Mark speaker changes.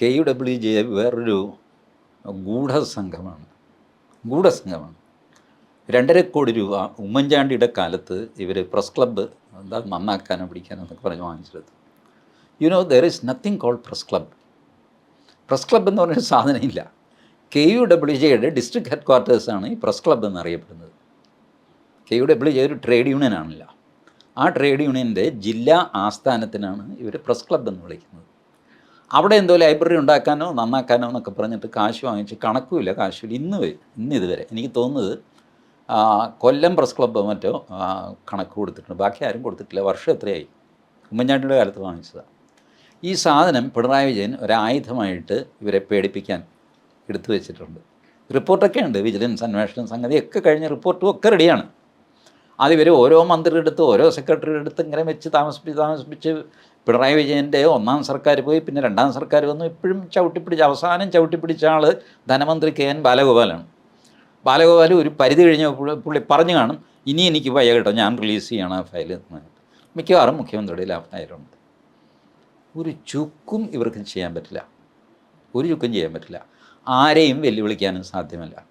Speaker 1: K U W J വേറൊരു ഗൂഢസംഘമാണ്. ഗൂഢസംഘമാണ്. രണ്ടര കോടി രൂപ ഉമ്മൻചാണ്ടിയുടെ കാലത്ത് ഇവർ പ്രസ് ക്ലബ്ബ് എന്താ നന്നാക്കാനോ പിടിക്കാനോ എന്നൊക്കെ പറഞ്ഞ് വാങ്ങിച്ചെടുത്തു you know there is nothing called press club. Press club എന്ന് പറഞ്ഞൊരു സാധനമില്ല കെ യു ഡബ്ല്യു ജെയുടെ ഡിസ്ട്രിക്ട് ഹെഡ് ക്വാർട്ടേഴ്സാണ് ഈ പ്രസ് ക്ലബ്ബ് എന്നറിയപ്പെടുന്നത്. കെ യു ഡബ്ല്യു ജെ ഒരു ട്രേഡ് യൂണിയൻ ആണല്ലോ ആ ട്രേഡ് യൂണിയന്റെ ജില്ലാ ആസ്ഥാനത്തിനാണ് ഇവർ പ്രസ് ക്ലബ്ബ് എന്ന് വിളിക്കുന്നത്. അവിടെ എന്തോ ലൈബ്രറി ഉണ്ടാക്കാനോ നന്നാക്കാനോ എന്നൊക്കെ പറഞ്ഞിട്ട് കാശ് വാങ്ങിച്ച് കണക്കുമില്ല കാശുമില്ല ഇന്ന് ഇന്ന് ഇതുവരെ എനിക്ക് തോന്നുന്നത് കൊല്ലം പ്രസ് ക്ലബ്ബ് മറ്റോ കണക്ക് കൊടുത്തിട്ടുണ്ട്. ബാക്കി ആരും കൊടുത്തിട്ടില്ല. വർഷം എത്രയായി? ഉമ്മൻചാണ്ടിയുടെ കാലത്ത് വാങ്ങിച്ചതാണ് ഈ സാധനം പിണറായി വിജയൻ ഒരായുധമായിട്ട് ഇവരെ പേടിപ്പിക്കാൻ എടുത്തു വെച്ചിട്ടുണ്ട്. റിപ്പോർട്ടൊക്കെ ഉണ്ട്. വിജിലൻസ് അന്വേഷണം സംഗതിയൊക്കെ കഴിഞ്ഞ റിപ്പോർട്ടും ഒക്കെ റെഡിയാണ് അതിവർ ഓരോ മന്ത്രിയുടെ അടുത്ത് ഓരോ സെക്രട്ടറിയുടെ അടുത്ത് ഇങ്ങനെ വെച്ച് താമസിപ്പിച്ച് താമസിപ്പിച്ച് പിണറായി വിജയന്റെ ഒന്നാം സർക്കാർ പോയി പിന്നെ രണ്ടാം സർക്കാർ വന്നു. ഇപ്പോഴും ചവിട്ടിപ്പിടിച്ച് അവസാനം ചവിട്ടിപ്പിടിച്ച ആൾ ധനമന്ത്രി കെ എൻ ബാലഗോപാലാണ്. ബാലഗോപാൽ ഒരു പരിധി കഴിഞ്ഞ പുള്ളി പറഞ്ഞു കാണും ഇനി എനിക്ക് വയ്യ കേട്ടോ ഞാൻ റിലീസ് ചെയ്യണം ആ ഫയൽ. മിക്കവാറും മുഖ്യമന്ത്രിയുടെ ഫയലുണ്ട് ഒരു ചുക്കും ഇവർക്ക് ചെയ്യാൻ പറ്റില്ല. ഒരു ചുക്കും ചെയ്യാൻ പറ്റില്ല. ആരെയും വെല്ലുവിളിക്കാനും സാധ്യമല്ല.